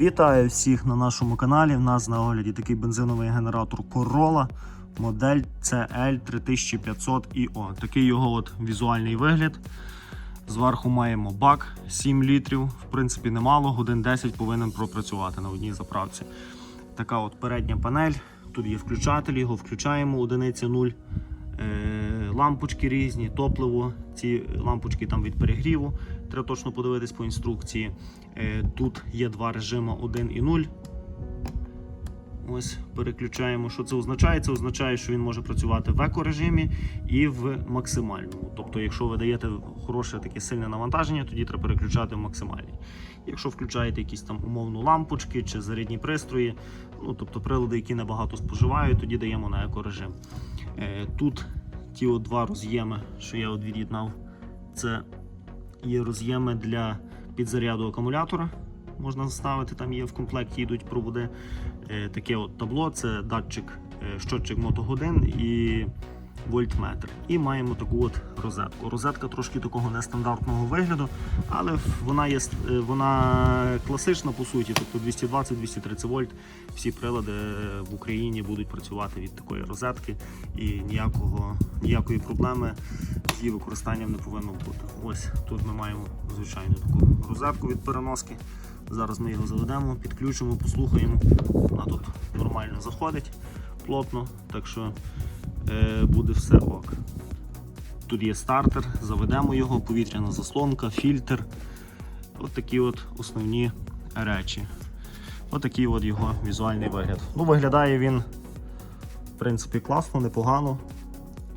Вітаю всіх на нашому каналі. В нас на огляді такий бензиновий генератор Corolla, модель CL3500IO. Такий його от візуальний вигляд. Зверху маємо бак 7 літрів. В принципі, немало, годин 10 повинен пропрацювати на одній заправці. Така от передня панель. Тут є включатель, його включаємо, одиниця 0. Е, лампочки різні, топливо. Ці лампочки там від перегріву. Треба точно подивитись по інструкції. Е, Тут є два режими 1 і 0. Ось переключаємо. Що це означає? Це означає, що він може працювати в еко-режимі і в максимальному. Тобто, якщо ви даєте хороше таке сильне навантаження, тоді треба переключати в максимальний. Якщо включаєте якісь там умовно лампочки чи зарядні пристрої, ну тобто прилади, які небагато споживають, тоді даємо на еко-режим. Е, Тут ті от два роз'єми, що я від'єднав, це є роз'єми для підзаряду акумулятора. Можна ставити, там є в комплекті йдуть проводи. Е, Таке от табло це датчик, е, щотчик мотогодин і вольтметр. І маємо таку от розетку. Розетка трошки такого нестандартного вигляду, але вона є е, вона класична по суті, тобто 220-230 вольт. Всі прилади е, в Україні будуть працювати від такої розетки і ніякого, ніякої проблеми з її використанням не повинно бути. Ось тут ми маємо звичайну таку розетку від переноски. Зараз ми його заведемо, підключимо, послухаємо. Вона тут нормально заходить плотно, так що буде все ок. Тут є стартер, заведемо його, повітряна заслонка, фільтр. От такі от основні речі. От такий от його візуальний вигляд. Ну, виглядає він, в принципі, класно, непогано.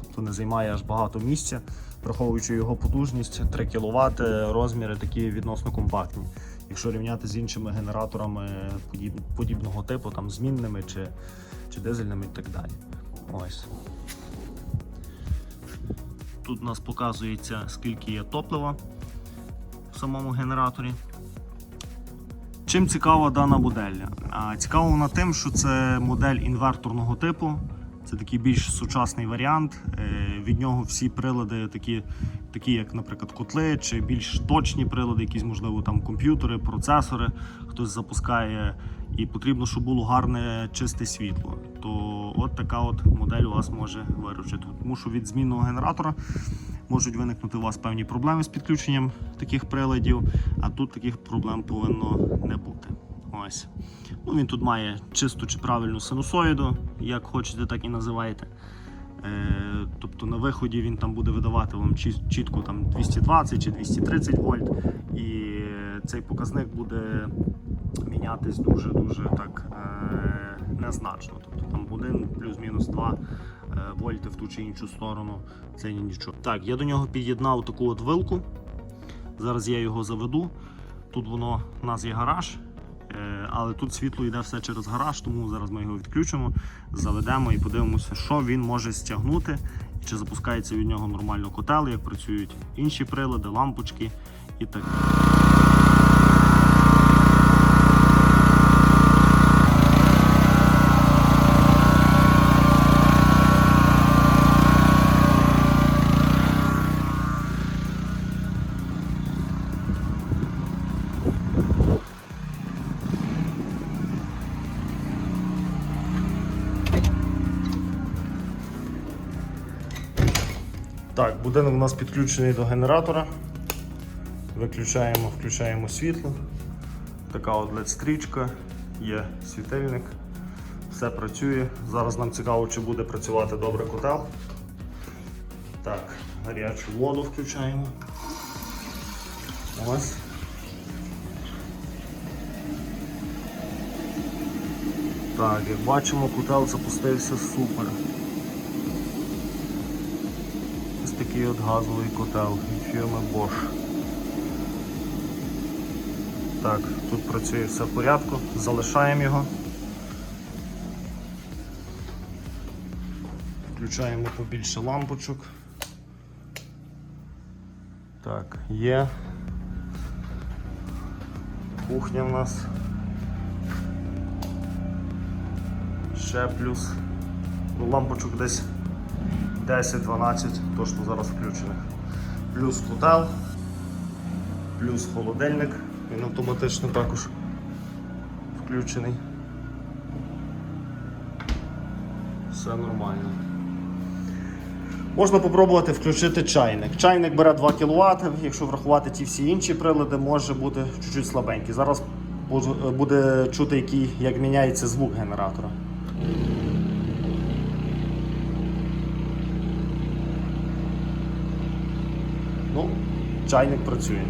Тобто не займає аж багато місця, враховуючи його потужність 3 кВт, розміри такі відносно компактні. Якщо рівняти з іншими генераторами подібного типу, там змінними чи, чи дизельними і так далі. Ось. Тут у нас показується, скільки є топлива в самому генераторі. Чим цікава дана модель? Цікава вона тим, що це модель інверторного типу. Це такий більш сучасний варіант. Е, Від нього всі прилади, такі, такі як, наприклад, котли, чи більш точні прилади, якісь, можливо, там комп'ютери, процесори, хтось запускає, і потрібно, щоб було гарне чисте світло. То от така от модель у вас може виручити. Тому що від змінного генератора можуть виникнути у вас певні проблеми з підключенням таких приладів, а тут таких проблем повинно не бути. Ось. Ну, він тут має чисту чи правильну синусоїду, як хочете, так і називайте. Е, тобто на виході він там буде видавати вам чітко там 220 чи 230 вольт, і цей показник буде мінятись дуже-дуже так е, незначно. Тобто там 1 плюс-мінус 2 е, вольти в ту чи іншу сторону. Це нічого. Так, я до нього під'єднав таку от вилку. Зараз я його заведу. Тут воно у нас є гараж. Е, Але тут світло йде все через гараж, тому зараз ми його відключимо, заведемо і подивимося, що він може стягнути, чи запускається від нього нормально котел, як працюють інші прилади, лампочки і так. далі. Так, будинок у нас підключений до генератора. Виключаємо, включаємо світло. Така от LED-стрічка, є світильник, все працює. Зараз нам цікаво, чи буде працювати добре котел. Так, гарячу воду включаємо. Ось. Так, як бачимо, котел запустився супер. Ось такий от газовий котел від фірми Bosch. Так, тут працює все в порядку, залишаємо його. Включаємо побільше лампочок. Так, є. Кухня в нас. Ще плюс. Лампочок десь 10-12, то що зараз включених. Плюс котел, плюс холодильник, він автоматично також включений. Все нормально. Можна спробувати включити чайник. Чайник бере 2 кВт, якщо врахувати ті всі інші прилади, може бути чуть-чуть слабенький. Зараз буде чути, який, як міняється звук генератора. Ну, чайник працює.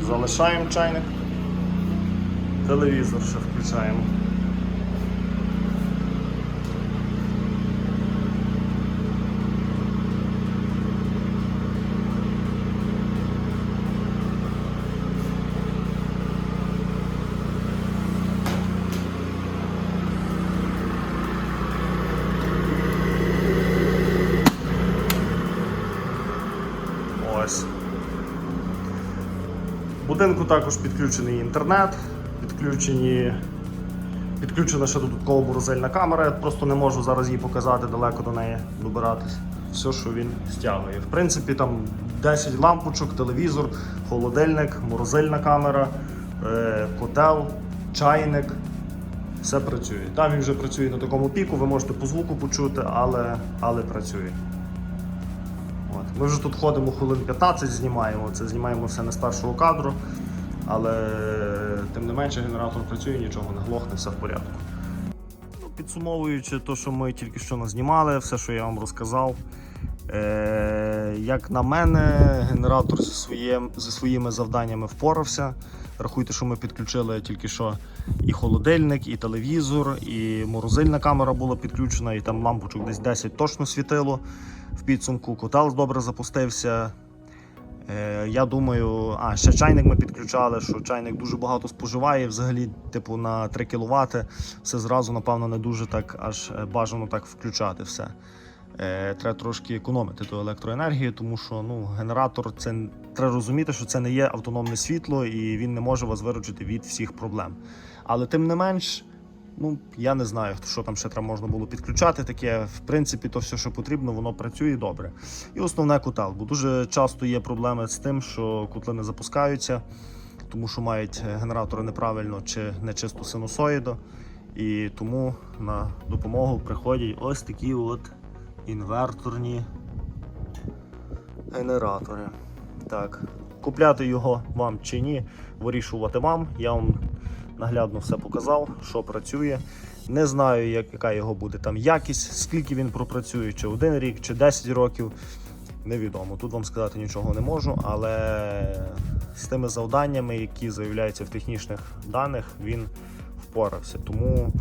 Залишаємо чайник. Телевізор ще включаємо. Ось. В будинку також підключений інтернет, підключені, підключена ще додатково морозильна камера. Я просто не можу зараз її показати, далеко до неї добиратись. Все, що він стягує. В принципі, там 10 лампочок, телевізор, холодильник, морозильна камера, е, котел, чайник. Все працює. Там він вже працює на такому піку, ви можете по звуку почути, але, але працює. Ми вже тут ходимо хвилин 15, знімаємо. Це знімаємо все не з першого кадру, але тим не менше генератор працює, нічого не глохне, все в порядку. Ну, підсумовуючи те, що ми тільки що назнімали, все, що я вам розказав. Е, як на мене, генератор зі, своїм, зі своїми завданнями впорався. Рахуйте, що ми підключили тільки що і холодильник, і телевізор, і морозильна камера була підключена, і там лампочок десь 10 точно світило в підсумку. Котел добре запустився. Е, я думаю, а ще чайник ми підключали, що чайник дуже багато споживає, взагалі, типу, на 3 кВт. Все зразу, напевно, не дуже так аж е, бажано так включати все. Е, треба трошки економити ту електроенергію, тому що ну, генератор це треба розуміти, що це не є автономне світло і він не може вас виручити від всіх проблем. Але тим не менш, ну я не знаю, що там ще треба можна було підключати. Таке, в принципі, то все, що потрібно, воно працює добре. І основне котел, бо дуже часто є проблеми з тим, що котли не запускаються, тому що мають генератори неправильно чи нечисту синусоїду. І тому на допомогу приходять ось такі от інверторні генератори. Так, купляти його вам чи ні, вирішувати вам. Я вам наглядно все показав, що працює. Не знаю, яка його буде там якість, скільки він пропрацює, чи один рік, чи 10 років. Невідомо. Тут вам сказати нічого не можу, але з тими завданнями, які заявляються в технічних даних, він впорався. Тому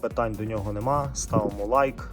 питань до нього нема. Ставимо лайк,